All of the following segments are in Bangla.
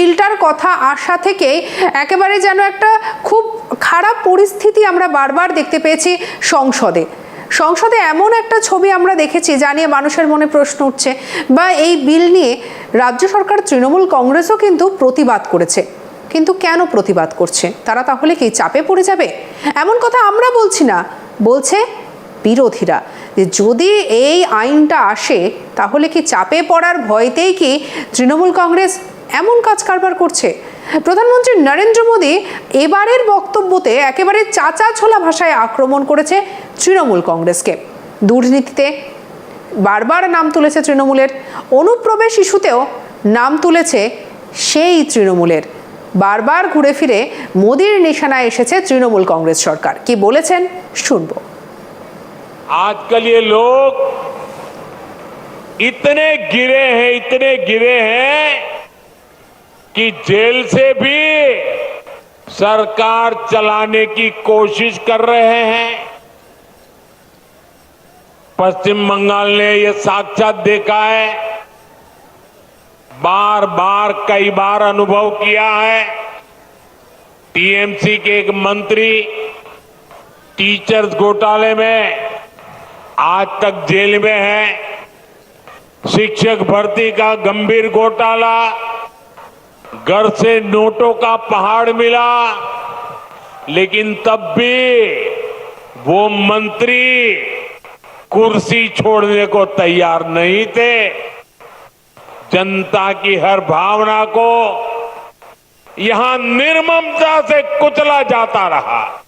বিলটার কথা আসা থেকেই একেবারে যেন একটা খুব খারাপ পরিস্থিতি আমরা বারবার দেখতে পেয়েছি সংসদে। সংসদে এমন একটা ছবি আমরা দেখেছি যা নিয়ে মানুষের মনে প্রশ্ন উঠছে বা এই বিল নিয়ে রাজ্য সরকার, তৃণমূল কংগ্রেসও কিন্তু প্রতিবাদ করেছে। কিন্তু কেন প্রতিবাদ করছে? তারা তাহলে কি চাপে পড়ে যাবে? এমন কথা আমরা বলছি না। বলছে বিরোধীরা যে যদি এই আইনটা আসে, তাহলে কি চাপে পড়ার ভয়তেই কি তৃণমূল কংগ্রেস এমন কাজ কারবার করছে প্রধানমন্ত্রী নরেন্দ্র মোদী এবারের বক্তব্যতে একেবারে চাচা ছোলা ভাষায় আক্রমণ করেছে তৃণমূল কংগ্রেসকে দুর্নীতিতে বারবার নাম তুলেছে তৃণমূলের অনুপ্রবেশ ইস্যুতেও নাম তুলেছে সেই তৃণমূলের বারবার ঘুরে ফিরে মোদির নিশানায় এসেছে তৃণমূল কংগ্রেস সরকার কি বলেছেন শুনবো आजकल ये लोग इतने गिरे हैं इतने गिरे हैं कि जेल से भी सरकार चलाने की कोशिश कर रहे हैं। पश्चिम बंगाल ने यह साक्षात देखा है। बार बार कई बार अनुभव किया है। टीएमसी के एक मंत्री टीचर्स घोटाले में आज तक जेल में है। शिक्षक भर्ती का गंभीर घोटाला घर से नोटों का पहाड़ मिला, लेकिन तब भी वो मंत्री कुर्सी छोड़ने को तैयार नहीं थे। जनता की हर भावना को यहाँ निर्ममता से कुचला जाता रहा।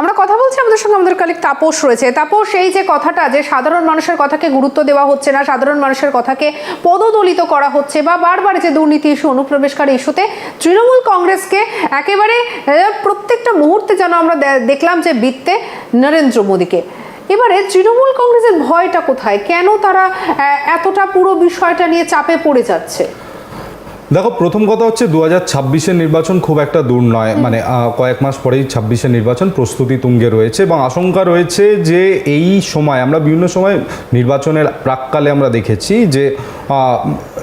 আমরা কথা বলছি আমাদের সঙ্গে আমাদের কালিক তাপস রয়েছে। তাপস, এই যে কথাটা যে সাধারণ মানুষের কথাকে গুরুত্ব দেওয়া হচ্ছে না, সাধারণ মানুষের কথাকে পদদলিত করা হচ্ছে বা বারবার যে দুর্নীতি ইস্যু অনুপ্রবেশকারী ইস্যুতে তৃণমূল কংগ্রেসকে একেবারে প্রত্যেকটা মুহূর্তে যেন আমরা দেখলাম যে বৃত্তে নরেন্দ্র মোদীকে। এবারে তৃণমূল কংগ্রেসের ভয়টা কোথায়? কেন তারা এতটা পুরো বিষয়টা নিয়ে চাপে পড়ে যাচ্ছে? দেখো প্রথম কথা হচ্ছে দু হাজার ছাব্বিশের নির্বাচন খুব একটা দূর নয়। মানে কয়েক মাস পরেই ছাব্বিশের নির্বাচন প্রস্তুতি তুঙ্গে রয়েছে এবং আশঙ্কা রয়েছে যে এই সময় আমরা বিভিন্ন সময় নির্বাচনের প্রাককালে আমরা দেখেছি যে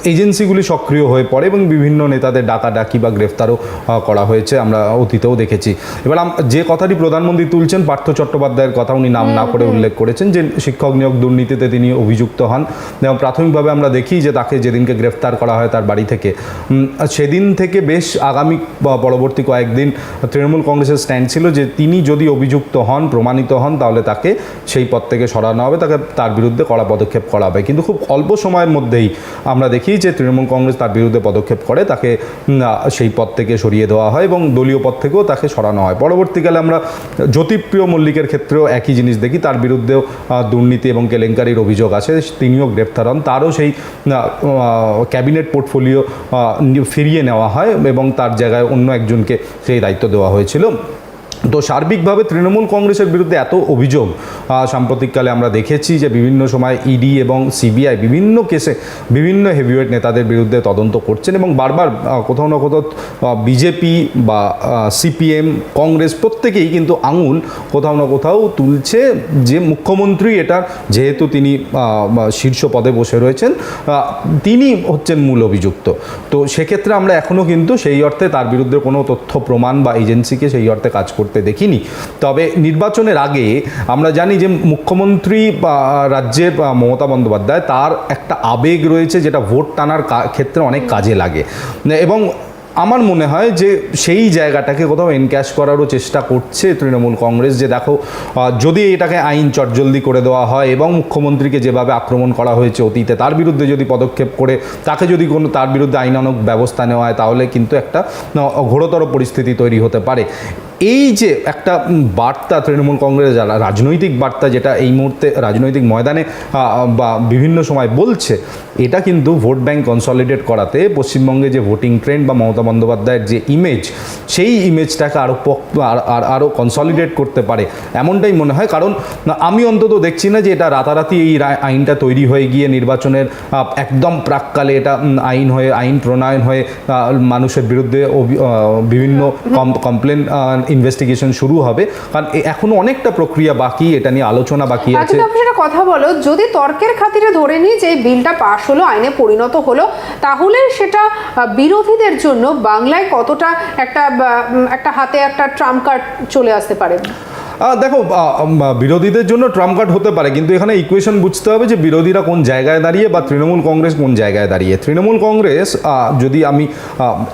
এজেন্সিগুলি সক্রিয় হয়ে পড়ে এবং বিভিন্ন নেতাদের ডাকাডাকি বা গ্রেফতারও করা হয়েছে আমরা অতীতেও দেখেছি। এবার যে কথাটি প্রধানমন্ত্রী তুলছেন পার্থ চট্টোপাধ্যায়ের কথা উনি নাম না করে উল্লেখ করেছেন যে শিক্ষক নিয়োগ দুর্নীতিতে তিনি অভিযুক্ত হন। এবং প্রাথমিকভাবে আমরা দেখি যে তাকে যেদিনকে গ্রেফতার করা হয় তার বাড়ি থেকে। সেদিন থেকে বেশ আগামী বা পরবর্তী কয়েকদিন তৃণমূল কংগ্রেসের স্ট্যান্ড ছিল যে তিনি যদি অভিযুক্ত হন প্রমাণিত হন তাহলে তাকে সেই পদ থেকে সরানো হবে তাকে তার বিরুদ্ধে কড়া পদক্ষেপ করা হবে। কিন্তু খুব অল্প সময়ের মধ্যেই আমরা দেখি যে তৃণমূল কংগ্রেস তার বিরুদ্ধে পদক্ষেপ করে, তাকে সেই পদ থেকে সরিয়ে দেওয়া হয় এবং দলীয় পদ থেকেও তাকে সরানো হয়। পরবর্তীকালে আমরা জ্যোতিপ্রিয় মল্লিকের ক্ষেত্রেও একই জিনিস দেখি, তার বিরুদ্ধেও দুর্নীতি এবং কেলেঙ্কারির অভিযোগ আছে, তিনিও গ্রেপ্তার হন। তারও সেই ক্যাবিনেট পোর্টফোলিও ফিরিয়ে নেওয়া হয় এবং তার জায়গায় অন্য একজনকে সেই দায়িত্ব দেওয়া হয়েছিল। তো সার্বিকভাবে তৃণমূল কংগ্রেসের বিরুদ্ধে এত অভিযোগ সাম্প্রতিককালে আমরা দেখেছি যে বিভিন্ন সময় ইডি এবং সিবিআই বিভিন্ন কেসে বিভিন্ন হেভিওয়েট নেতাদের বিরুদ্ধে তদন্ত করছেন এবং বারবার কোথাও না কোথাও বিজেপি বা সিপিএম কংগ্রেস প্রত্যেকেই কিন্তু আঙুল কোথাও না কোথাও তুলছে যে মুখ্যমন্ত্রী এটার, যেহেতু তিনি শীর্ষ পদে বসে রয়েছেন তিনি হচ্ছেন মূল অভিযুক্ত। তো সেক্ষেত্রে আমরা এখনও কিন্তু সেই অর্থে তার বিরুদ্ধে কোনো তথ্য, প্রমাণ বা এজেন্সিকে সেই অর্থে কাজ করতে দেখিনি। তবে নির্বাচনের আগে আমরা জানি যে মুখ্যমন্ত্রী রাজ্যের মমতা বন্দ্যোপাধ্যায় তার একটা আবেগ রয়েছে যেটা ভোট টানার ক্ষেত্রে অনেক কাজে লাগে। এবং আমার মনে হয় যে সেই জায়গাটাকে কোথাও এনক্যাশ করারও চেষ্টা করছে তৃণমূল কংগ্রেস যে দেখো যদি এটাকে আইন চটজলদি করে দেওয়া হয় এবং মুখ্যমন্ত্রীকে যেভাবে আক্রমণ করা হয়েছে অতীতে তার বিরুদ্ধে যদি পদক্ষেপ করে, তাকে যদি কোনো, তার বিরুদ্ধে আইনানক ব্যবস্থা নেওয়া হয় তাহলে কিন্তু একটা ঘোরতর পরিস্থিতি তৈরি হতে পারে। এই যে একটা বার্তা তৃণমূল কংগ্রেস যারা রাজনৈতিক বার্তা যেটা এই মুহূর্তে রাজনৈতিক ময়দানে বা বিভিন্ন সময় বলছে এটা কিন্তু ভোট ব্যাংক কনসলিডেট করাতে পশ্চিমবঙ্গে যে ভোটিং ট্রেন্ড বা মমতা বন্দ্যোপাধ্যায়ের যে ইমেজ সেই ইমেজটাকে আরও আরও কনসলিডেট করতে পারে। এমনটাই মনে হয়। কারণ আমি অন্তত দেখছি না যে এটা রাতারাতি এই আইনটা তৈরি হয়ে গিয়ে নির্বাচনের একদম প্রাককালে এটা আইন হয়ে আইন প্রণয়ন হয়ে মানুষের বিরুদ্ধে অভি- আহ, বিভিন্ন কমপ্লেন ইনভেস্টিগেশন শুরু হবে। কারণ এখনও অনেকটা প্রক্রিয়া বাকি এটা নিয়ে আলোচনা বাকি আছে। আপনি সেটা কথা বলো যদি তর্কের খাতিরে ধরে নিই যে বিলটা পাশ হলো আইনে পরিণত হলো তাহলে সেটা বিরোধীদের জন্য বাংলায় কতটা একটা একটা হাতে একটা ট্রাম্প কার্ড চলে আসতে পারে? দেখো বিরোধীদের জন্য ট্রাম্প কার্ড হতে পারে কিন্তু এখানে ইকুয়েশন বুঝতে হবে যে বিরোধীরা কোন জায়গায় দাঁড়িয়ে বা তৃণমূল কংগ্রেস কোন জায়গায় দাঁড়িয়ে। তৃণমূল কংগ্রেস যদি আমি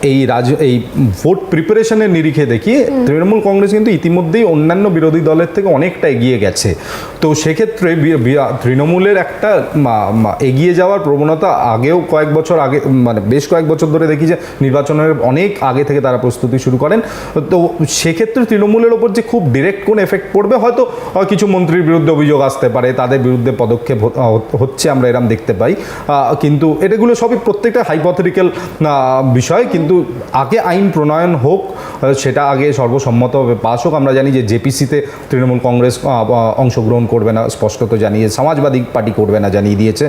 এই রাজ এই ভোট প্রিপারেশনের নিরিখে দেখি তৃণমূল কংগ্রেস কিন্তু ইতিমধ্যেই অন্যান্য বিরোধী দলের থেকে অনেকটা এগিয়ে গেছে। তো সেক্ষেত্রে তৃণমূলের একটা এগিয়ে যাওয়ার প্রবণতা আগেও কয়েক বছর আগে মানে বেশ কয়েক বছর ধরে দেখি যে নির্বাচনের অনেক আগে থেকে তারা প্রস্তুতি শুরু করেন। তো সেক্ষেত্রে তৃণমূলের ওপর যে খুব ডিরেক্ট কোন এফেক্ট পড়বে। হয়তো কিছু মন্ত্রীর বিরুদ্ধে অভিযোগ আসতে পারে, তাদের বিরুদ্ধে পদক্ষেপ হচ্ছে আমরা এরম দেখতে পাই। কিন্তু এটাগুলো সবই প্রত্যেকটা হাইপোথেটিক্যাল বিষয়। কিন্তু আগে আইন প্রণয়ন হোক সেটা আগে সর্বসম্মতভাবে পাস হোক। আমরা জানি যে জেপিসিতে তৃণমূল কংগ্রেস অংশগ্রহণ করবে না স্পষ্টত জানিয়ে, সমাজবাদী পার্টি করবে না জানিয়ে দিয়েছে।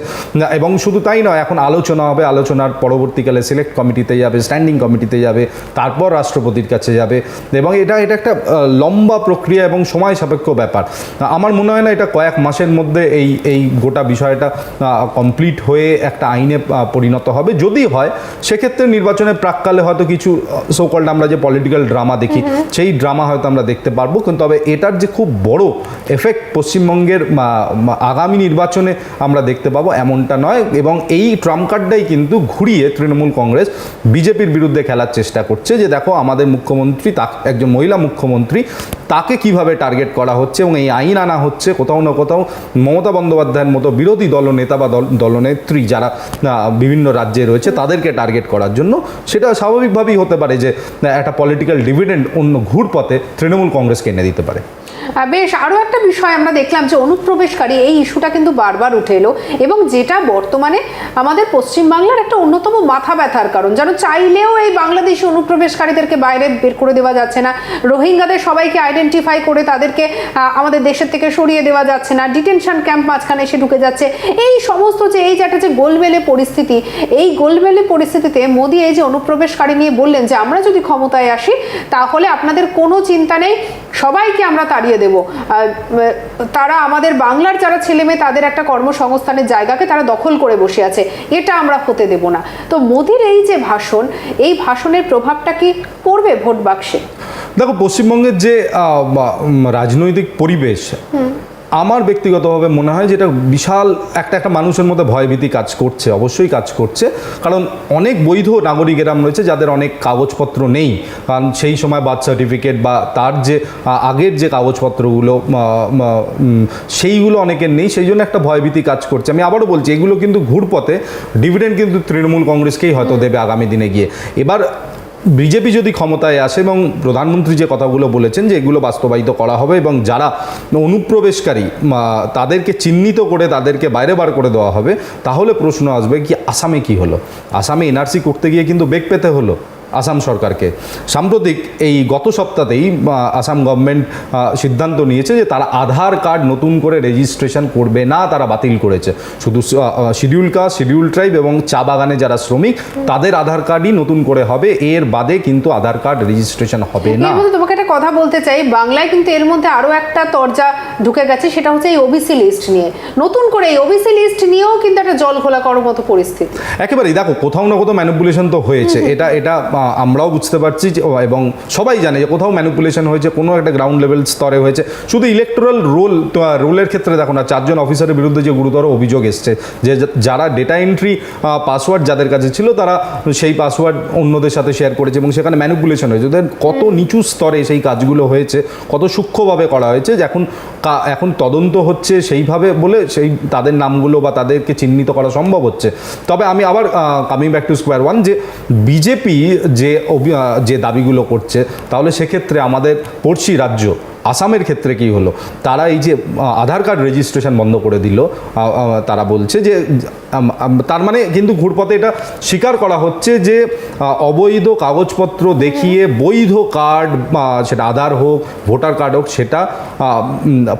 এবং শুধু তাই নয়, এখন আলোচনা হবে, আলোচনার পরবর্তীকালে সিলেক্ট কমিটিতে যাবে স্ট্যান্ডিং কমিটিতে যাবে, তারপর রাষ্ট্রপতির কাছে যাবে। এবং এটা এটা একটা লম্বা প্রক্রিয়া এবং সময় সাপেক্ষ ব্যাপার। আমার মনে হয় না এটা কয়েক মাসের মধ্যে এই এই গোটা বিষয়টা কমপ্লিট হয়ে একটা আইনে পরিণত হবে। যদি হয় সেক্ষেত্রে নির্বাচনের প্রাককালে হয়তো কিছু সোকল্ড আমরা যে পলিটিক্যাল ড্রামা দেখি সেই ড্রামা হয়তো আমরা দেখতে পারব। কিন্তু তবে এটার যে খুব বড় এফেক্ট পশ্চিমবঙ্গের আগামী নির্বাচনে আমরা দেখতে পাবো এমনটা নয়। এবং এই ট্রাম্প কার্ডটাই কিন্তু ঘুরিয়ে তৃণমূল কংগ্রেস বিজেপির বিরুদ্ধে খেলার চেষ্টা করছে। যে দেখো আমাদের মুখ্যমন্ত্রী তা একজন মহিলা মুখ্যমন্ত্রী তাকে কীভাবে টার্গেট করা হচ্ছে এবং এই আইন আনা হচ্ছে, কোথাও না কোথাও মমতা বন্দ্যোপাধ্যায়ের মতো বিরোধী দলনেতা বা দল দলনেত্রী যারা বিভিন্ন রাজ্যে রয়েছে, তাদেরকে টার্গেট করার জন্য সেটা স্বাভাবিকভাবেই হতে পারে যে, একটা পলিটিক্যাল ডিভিডেন্ড অন্য ঘুরপথে তৃণমূল কংগ্রেসকে এনে দিতে পারে। বেশ আরও একটা বিষয় আমরা দেখলাম যে অনুপ্রবেশকারী এই ইস্যুটা কিন্তু বারবার উঠে এলো এবং যেটা বর্তমানে আমাদের পশ্চিমবাংলার একটা অন্যতম মাথা ব্যথার কারণ। যেন চাইলেও এই বাংলাদেশি অনুপ্রবেশকারীদেরকে বাইরে বের করে দেওয়া যাচ্ছে না। রোহিঙ্গাদের সবাইকে আইডেন্টিফাই করে তাদেরকে আমাদের দেশের থেকে সরিয়ে দেওয়া যাচ্ছে না। ডিটেনশন ক্যাম্প মাঝখানে এসে ঢুকে যাচ্ছে। এই সমস্ত যে, এই যে একটা যে গোলমেলে পরিস্থিতি, এই গোলমেলে পরিস্থিতিতে মোদী এই যে অনুপ্রবেশকারী নিয়ে বললেন যে, আমরা যদি ক্ষমতায় আসি, তাহলে আপনাদের কোনো চিন্তা নেই। সবাইকে আমরা তাড়িয়ে দেব। আহ, তারা আমাদের বাংলার যারা ছেলে মেয়ে তাদের একটা কর্মসংস্থানের জায়গাকে তারা দখল করে বসে আছে। এটা আমরা হতে দেব না। তো মোদির এই যে ভাষণ এই ভাষণের প্রভাবটা কি পড়বে ভোট বাক্সে? দেখো পশ্চিমবঙ্গের যে রাজনৈতিক পরিবেশ আমার ব্যক্তিগতভাবে মনে হয় যেটা বিশাল একটা একটা মানুষের মধ্যে ভয়ভীতি কাজ করছে, অবশ্যই কাজ করছে। কারণ অনেক বৈধ নাগরিক এরাম রয়েছে, যাদের অনেক কাগজপত্র নেই। কারণ সেই সময় বার্থ সার্টিফিকেট বা তার যে আগের যে কাগজপত্রগুলো সেইগুলো অনেকের নেই, সেই জন্য একটা ভয়ভীতি কাজ করছে। আমি আবারও বলছি, এগুলো কিন্তু ঘুরপথে ডিভিডেন্ড কিন্তু তৃণমূল কংগ্রেসকেই হয়তো দেবে আগামী দিনে গিয়ে। এবার বিজেপি যদি ক্ষমতায় আসে এবং প্রধানমন্ত্রী যে কথাগুলো বলেছেন যে এগুলো বাস্তবায়িত করা হবে এবং যারা অনুপ্রবেশকারী তাদেরকে চিহ্নিত করে তাদেরকে বাইরে বার করে দেওয়া হবে, তাহলে প্রশ্ন আসবে কি আসামে কি হলো? আসামে এনআরসি করতে গিয়ে কিন্তু বেগ পেতে হলো। আসাম সরকারকে। সাম্প্রতিক এই গত সপ্তাহতেই আসাম গভর্নমেন্ট সিদ্ধান্ত নিয়েছে যে তারা আধার কার্ড নতুন করে রেজিস্ট্রেশন করবে না তারা বাতিল করেছে। শুধু শিডিউল কাস্ট শিডিউল ট্রাইব এবং চা বাগানে যারা শ্রমিক তাদের আধার কার্ডই নতুন করে হবে এর বাদে কিন্তু আধার কার্ড রেজিস্ট্রেশন হবে না। তোমাকে একটা কথা বলতে চাই বাংলায় কিন্তু এর মধ্যে আরও একটা তরজা ঢুকে গেছে সেটা হচ্ছে এই ওবিসি লিস্ট নিয়ে। নতুন করে এই ওবিসি লিস্ট নিয়েও কিন্তু একটা জল ঘোলা করার মতো পরিস্থিতি। একেবারেই দেখো কোথাও না কোথাও ম্যানিপুলেশন তো হয়েছে। এটা এটা আমরাও বুঝতে পারছি যে, এবং সবাই জানে যে কোথাও ম্যানিপুলেশন হয়েছে কোনো একটা গ্রাউন্ড লেভেল স্তরে হয়েছে। শুধু ইলেকট্রাল রোল রোলের ক্ষেত্রে দেখো না চারজন অফিসারের বিরুদ্ধে যে গুরুতর অভিযোগ এসছে যে যারা ডেটা এন্ট্রি পাসওয়ার্ড যাদের কাছে ছিল তারা সেই পাসওয়ার্ড অন্যদের সাথে শেয়ার করেছে এবং সেখানে ম্যানিপুলেশন হয়েছে। কত নিচু স্তরে সেই কাজগুলো হয়েছে কত সূক্ষ্মভাবে করা হয়েছে যে এখন এখন তদন্ত হচ্ছে সেইভাবে বলে সেই তাদের নামগুলো বা তাদেরকে চিহ্নিত করা সম্ভব হচ্ছে। তবে আমি আবার coming back to square one যে বিজেপি যে যে দাবিগুলো করছে তাহলে সেক্ষেত্রে আমাদের পড়শি রাজ্য আসামের ক্ষেত্রে কি হলো? তারা এই যে আধার কার্ড রেজিস্ট্রেশন বন্ধ করে দিল তারা বলছে যে তার মানে কিন্তু ঘুরপথে এটা স্বীকার করা হচ্ছে যে অবৈধ কাগজপত্র দেখিয়ে বৈধ কার্ড সেটা আধার হোক ভোটার কার্ড হোক সেটা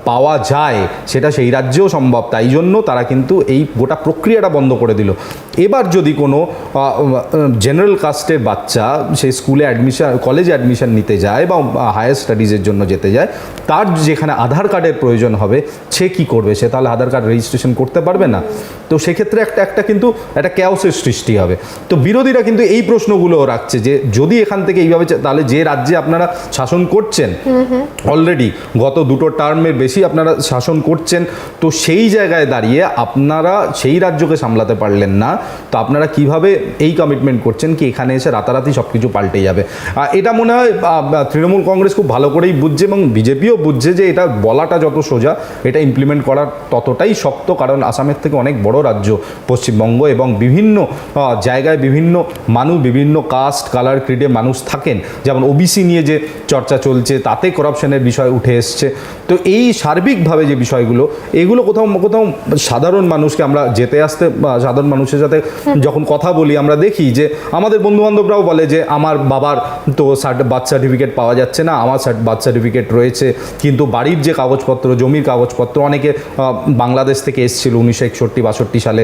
পাওয়া যায়। সেটা সেই রাজ্যেও সম্ভব। তাই জন্য তারা কিন্তু এই গোটা প্রক্রিয়াটা বন্ধ করে দিল। এবার যদি কোনো জেনারেল কাস্টের বাচ্চা সেই স্কুলে অ্যাডমিশন কলেজে অ্যাডমিশন নিতে যায় বা হায়ার স্টাডিজের জন্য যেতে যায় তার যেখানে আধার কার্ডের প্রয়োজন হবে সে কি করবে? সে তাহলে আধার কার্ড রেজিস্ট্রেশন করতে পারবে না? তো সেক্ষেত্রে একটা একটা কিন্তু একটা ক্যাওসের সৃষ্টি হবে। তো বিরোধীরা কিন্তু এই প্রশ্নগুলো রাখছে যে যদি এখান থেকে এইভাবে তাহলে যে রাজ্যে আপনারা শাসন করছেন অলরেডি গত দুটো টার্মের বেশি আপনারা শাসন করছেন তো সেই জায়গায় দাঁড়িয়ে আপনারা সেই রাজ্যকে সামলাতে পারলেন না তো আপনারা কীভাবে এই কমিটমেন্ট করছেন কি এখানে এসে রাতারাতি সব কিছু পাল্টে যাবে? এটা মনে হয় তৃণমূল কংগ্রেস খুব ভালো করেই বুঝছে এবং বিজেপিও বুঝছে যে এটা বলাটা যত সোজা এটা ইমপ্লিমেন্ট করা ততটাই শক্ত কারণ আসামের থেকে অনেক বড় রাজ্য পশ্চিমবঙ্গ এবং বিভিন্ন জায়গায় বিভিন্ন মানুষ বিভিন্ন কাস্ট কালার ক্রিডে মানুষ থাকেন। যেমন ওবিসি নিয়ে যে চর্চা চলছে তাতে করাপশনের বিষয় উঠে এসছে। তো এই সার্বিকভাবে যে বিষয়গুলো এগুলো কোথাও কোথাও সাধারণ মানুষকে আমরা যেতে আসতে বা সাধারণ মানুষের সাথে যখন কথা বলি আমরা দেখি যে আমাদের বন্ধু বান্ধবরাও বলে যে আমার বাবার তো সার্ট বার্থ সার্টিফিকেট পাওয়া যাচ্ছে না আমার বার্থ সার্টিফিকেট রয়েছে। কিন্তু বাড়ির যে কাগজপত্র জমির কাগজপত্র অনেকে বাংলাদেশ থেকে এসেছিল উনিশশো একষট্টি বাষট্টি সালে।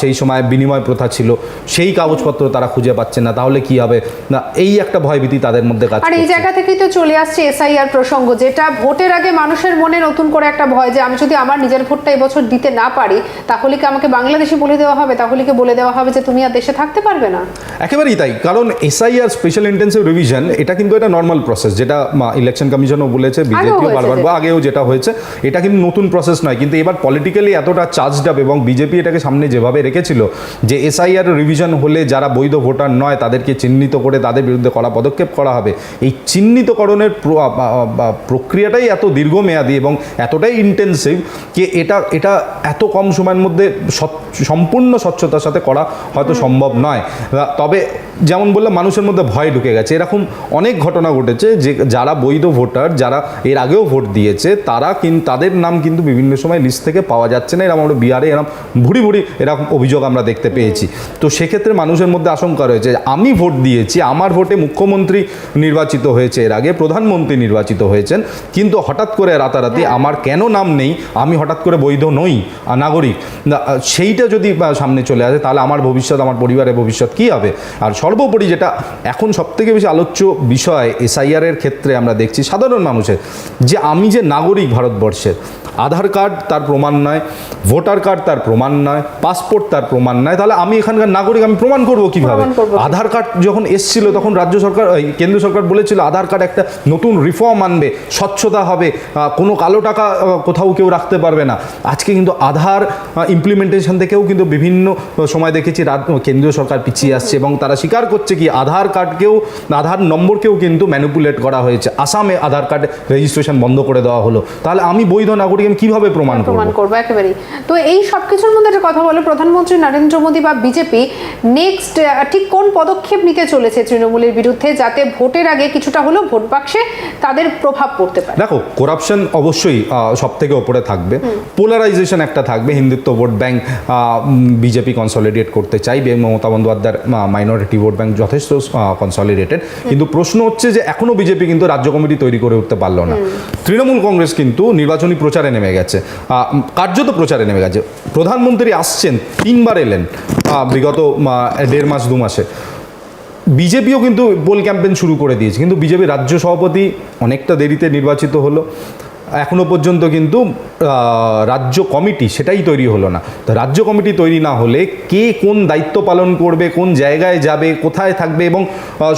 সেই সময় বিনিময় প্রথা ছিল। সেই কাগজপত্র তারা খুঁজে পাচ্ছে না। তাহলে কি হবে? না এই একটা ভয়ভীতি তাদের মধ্যে কাজ আর এই জায়গা থেকেই তো চলে আসছে এসআইআর প্রসঙ্গ যেটা ভোটের আগে মানুষের মনে নতুন করে একটা ভয় যে আমি যদি আমার নিজের ভোটটা এবছর দিতে না পারি তাহলে কি আমাকে বাংলাদেশি বলে দেওয়া হবে? তাহলে কি বলে দেওয়া হবে যে তুমি আর দেশে থাকতে পারবে না? একেবারেই তাই। কারণ এসআইআর স্পেশাল ইন্টেন্সিভ রিভিশন এটা কিন্তু একটা নর্মাল প্রসেস যেটা ইলেকশন কমিশনও বলেছে বিজেপিও বারবার যেটা। আগেও যেটা হয়েছে এটা কিন্তু নতুন প্রসেস নয়। কিন্তু এবার পলিটিক্যালি এতটা চার্জড আপ এবং বিজেপি এটাকে সামনে যেভাবে রেখেছিল যে এসআইআর রিভিশন হলে যারা বৈধ ভোটার নয় তাদেরকে চিহ্নিত করে তাদের বিরুদ্ধে কড়া পদক্ষেপ করা হবে। এই চিহ্নিতকরণের প্রক্রিয়াটাই এত দীর্ঘমেয়াদী এবং এতটাই ইন্টেন্সিভ যে এটা এটা এত কম সময়ের মধ্যে সম্পূর্ণ স্বচ্ছতার সাথে করা হয়তো সম্ভব নয়। তবে যেমন বললাম মানুষের মধ্যে ভয় ঢুকে গেছে। এরকম অনেক ঘটনা ঘটেছে যে যারা বৈধ ভোটার যারা এর আগেও ভোট দিয়েছে তারা কিন্তু তাদের নাম কিন্তু বিভিন্ন সময় লিস্ট থেকে পাওয়া যাচ্ছে না। এরকম আমরা বিহারে এরকম ভুড়ি ভুড়ি এরকম অভিযোগ আমরা দেখতে পেয়েছি। তো সেক্ষেত্রে মানুষের মধ্যে আশঙ্কা রয়েছে আমি ভোট দিয়েছি আমার ভোটে মুখ্যমন্ত্রী নির্বাচিত হয়েছে এর আগে প্রধানমন্ত্রী নির্বাচিত হয়েছেন কিন্তু হঠাৎ করে রাতারাতি আমার কেন নাম নেই আমি হঠাৎ করে বৈধ নই নাগরিক। সেইটা যদি সামনে চলে আসে তাহলে আমার ভবিষ্যৎ আমার পরিবারের ভবিষ্যৎ কী হবে? আর সর্বোপরি যেটা এখন সবথেকে বেশি আলোচ্য বিষয় এসআইআর এর ক্ষেত্রে আমরা দেখছি সাধারণ মানুষের যে আমি যে নাগরিক ভারতবর্ষের আধার কার্ড তার প্রমাণ নয় ভোটার কার্ড তার প্রমাণ নয় পাসপোর্ট তার প্রমাণ নয় তাহলে আমি এখানকার নাগরিক আমি প্রমাণ করব কীভাবে? আধার কার্ড যখন এসছিল তখন রাজ্য সরকার কেন্দ্র সরকার বলেছিল আধার কার্ড একটা নতুন রিফর্ম আনবে স্বচ্ছতা হবে কোনো কালো টাকা কোথাও কেউ রাখতে পারবে না। আজকে কিন্তু আধার ইমপ্লিমেন্টেশন থেকেও কিন্তু বিভিন্ন সময় দেখেছি কেন্দ্রীয় সরকার পিছিয়ে আসছে এবং তারা স্বীকার করছে কি আধার কার্ডকেও আধার নম্বরকেও কিন্তু ম্যানিপুলেট করা হয়েছে। আসামে আধার কার্ড রেজিস্ট্রেশন বন্ধ করে দেওয়া হলো। তাহলে আমি বৈধ নাগরিক আমি কীভাবে প্রমাণ করব? প্রমাণ করব একেবারেই। তো এই সব কিছুর মধ্যে একটা কথা বলে প্রধানমন্ত্রী নরেন্দ্র মোদী বা বিজেপি নেক্সট ঠিক কোন পদক্ষেপ নিতে চলেছে তৃণমূলের বিরুদ্ধে যাতে ভোটের আগে কিছুটা হলেও ভোট বাক্সে তাদের প্রভাব পড়তে পারে? দেখো করাপশন অবশ্যই সব থেকে ওপরে থাকবে। পোলারাইজেশন একটা থাকবে Hindutva vote bank BJP consolidate করতে চাইবে মমতা বন্দ্যোপাধ্যায়ের মাইনরিটি ভোট ব্যাংক যথেষ্ট কনসলিডেটেড কিন্তু প্রশ্ন হচ্ছে যে এখনও বিজেপি কিন্তু রাজ্য কমিটি তৈরি করে উঠতে পারল না। তৃণমূল কংগ্রেস কিন্তু নির্বাচনী প্রচারে নেমে গেছে। কার্যত প্রচারে নেমে গেছে। প্রধানমন্ত্রী আসছেন তিনবার এলেন বিগত দেড় মাস দু মাসে। বিজেপিও কিন্তু পোল ক্যাম্পেন শুরু করে দিয়েছে। কিন্তু বিজেপি রাজ্য সভাপতি অনেকটা দেরিতে নির্বাচিত হলো। এখনও পর্যন্ত কিন্তু রাজ্য কমিটি সেটাই তৈরি হলো না। তো রাজ্য কমিটি তৈরি না হলে কে কোন দায়িত্ব পালন করবে, কোন জায়গায় যাবে, কোথায় থাকবে এবং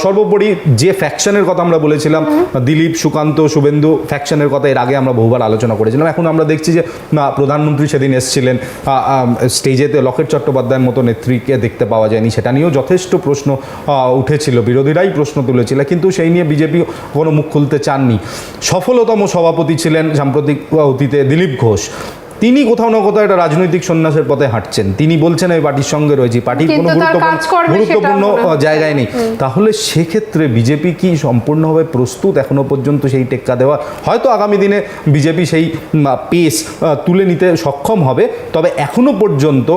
সর্বোপরি যে ফ্যাকশনের কথা আমরা বলেছিলাম, দিলীপ, সুকান্ত, শুভেন্দু ফ্যাকশনের কথা এর আগে আমরা বহুবার আলোচনা করেছিলাম। এখন আমরা দেখছি যে প্রধানমন্ত্রী সেদিন এসেছিলেন স্টেজেতে লকেট চট্টোপাধ্যায়ের মতো নেত্রীকে দেখতে পাওয়া যায়নি। সেটা নিয়েও যথেষ্ট প্রশ্ন উঠেছিল, বিরোধীরাই প্রশ্ন তুলেছিল, কিন্তু সেই নিয়ে বিজেপি কোনো মুখ খুলতে চাননি। সফলতম সভাপতি ছিলেন সাম্প্রতিক অতীতে দিলীপ ঘোষ তিনি কোথাও না কোথাও একটা রাজনৈতিক সন্ন্যাসের পথে হাঁটছেন। তিনি বলছেন আমি পার্টির সঙ্গে রয়েছি পার্টির কোনো গুরুত্বপূর্ণ গুরুত্বপূর্ণ জায়গায় নেই। তাহলে সেক্ষেত্রে বিজেপি কি সম্পূর্ণভাবে প্রস্তুত এখনও পর্যন্ত সেই টেক্কা দেওয়া? হয়তো আগামী দিনে বিজেপি সেই পেস তুলে নিতে সক্ষম হবে তবে এখনও পর্যন্ত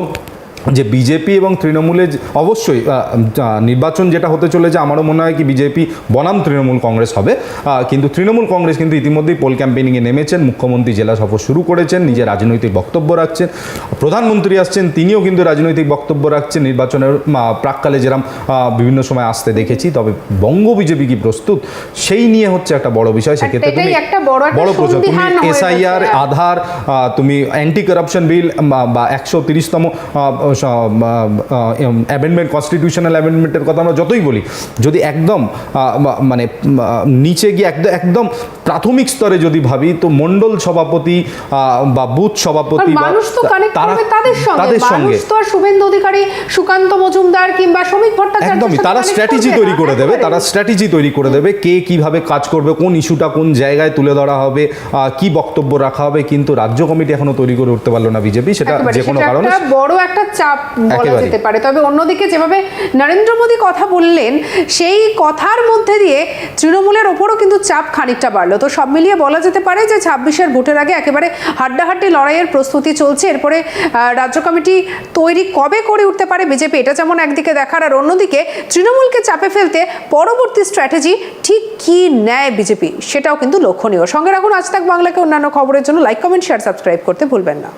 যে বিজেপি এবং তৃণমূলের যে- অবশ্যই নির্বাচন যেটা হতে চলেছে আমারও মনে হয় কি বিজেপি বনাম তৃণমূল কংগ্রেস হবে। কিন্তু তৃণমূল কংগ্রেস কিন্তু ইতিমধ্যেই পোল ক্যাম্পেনিংয়ে নেমেছেন মুখ্যমন্ত্রী জেলা সফর শুরু করেছেন নিজের রাজনৈতিক বক্তব্য রাখছেন প্রধানমন্ত্রী আসছেন তিনিও কিন্তু রাজনৈতিক বক্তব্য রাখছেন নির্বাচনের প্রাককালে যেরকম বিভিন্ন সময় আসতে দেখেছি তবে বঙ্গ বিজেপি কি প্রস্তুত? সেই নিয়ে হচ্ছে একটা বড় বিষয় সেক্ষেত্রে তুমি একটা বড় প্রশ্ন তুমি এসআইআর আধার তুমি অ্যান্টি কারাপশন বিল বা একশো তিরিশতম অ্যামেন্ডমেন্ট কনস্টিটিউশনাল অ্যামেন্ডমেন্টের কথা আমরা যতই বলি যদি একদম মানে নিচে গিয়ে একদম একদম প্রাথমিক স্তরে যদি ভাবি তো মণ্ডল সভাপতি বা বুথ সভাপতি তারা- তাদের সঙ্গে। মানুষ তো আর শুভেন্দু অধিকারী সুকান্ত মজুমদার কিংবা শ্রমিক ভট্টাচার্য একদমই তারা স্ট্র্যাটেজি তৈরি করে দেবে তারা স্ট্র্যাটেজি তৈরি করে দেবে কে কীভাবে কাজ করবে কোন ইস্যুটা কোন জায়গায় তুলে ধরা হবে কি বক্তব্য রাখা হবে কিন্তু রাজ্য কমিটি এখনও তৈরি করে উঠতে পারল না বিজেপি সেটা যে কোনো কারণে। বড় একটা চাপ বলা যেতে পারে। তবে অন্যদিকে যেভাবে নরেন্দ্র মোদী কথা বললেন সেই কথার মধ্যে দিয়ে তৃণমূলের ওপরও কিন্তু চাপ খানিকটা বাড়লো। তো সব মিলিয়ে বলা যেতে পারে যে ছাব্বিশের ভোটের আগে একেবারে হাড্ডাহাড্ডি লড়াইয়ের প্রস্তুতি চলছে। এরপরে রাজ্য কমিটি তৈরি কবে করে উঠতে পারে বিজেপি এটা যেমন একদিকে দেখার আর অন্যদিকে তৃণমূলকে চাপে ফেলতে পরবর্তী স্ট্র্যাটেজি ঠিক কি নেয় বিজেপি সেটাও কিন্তু লক্ষণীয়। সঙ্গে রাখুন আজ তাক বাংলাকে অন্যান্য খবরের জন্য। লাইক কমেন্ট শেয়ার সাবস্ক্রাইব করতে ভুলবেন না।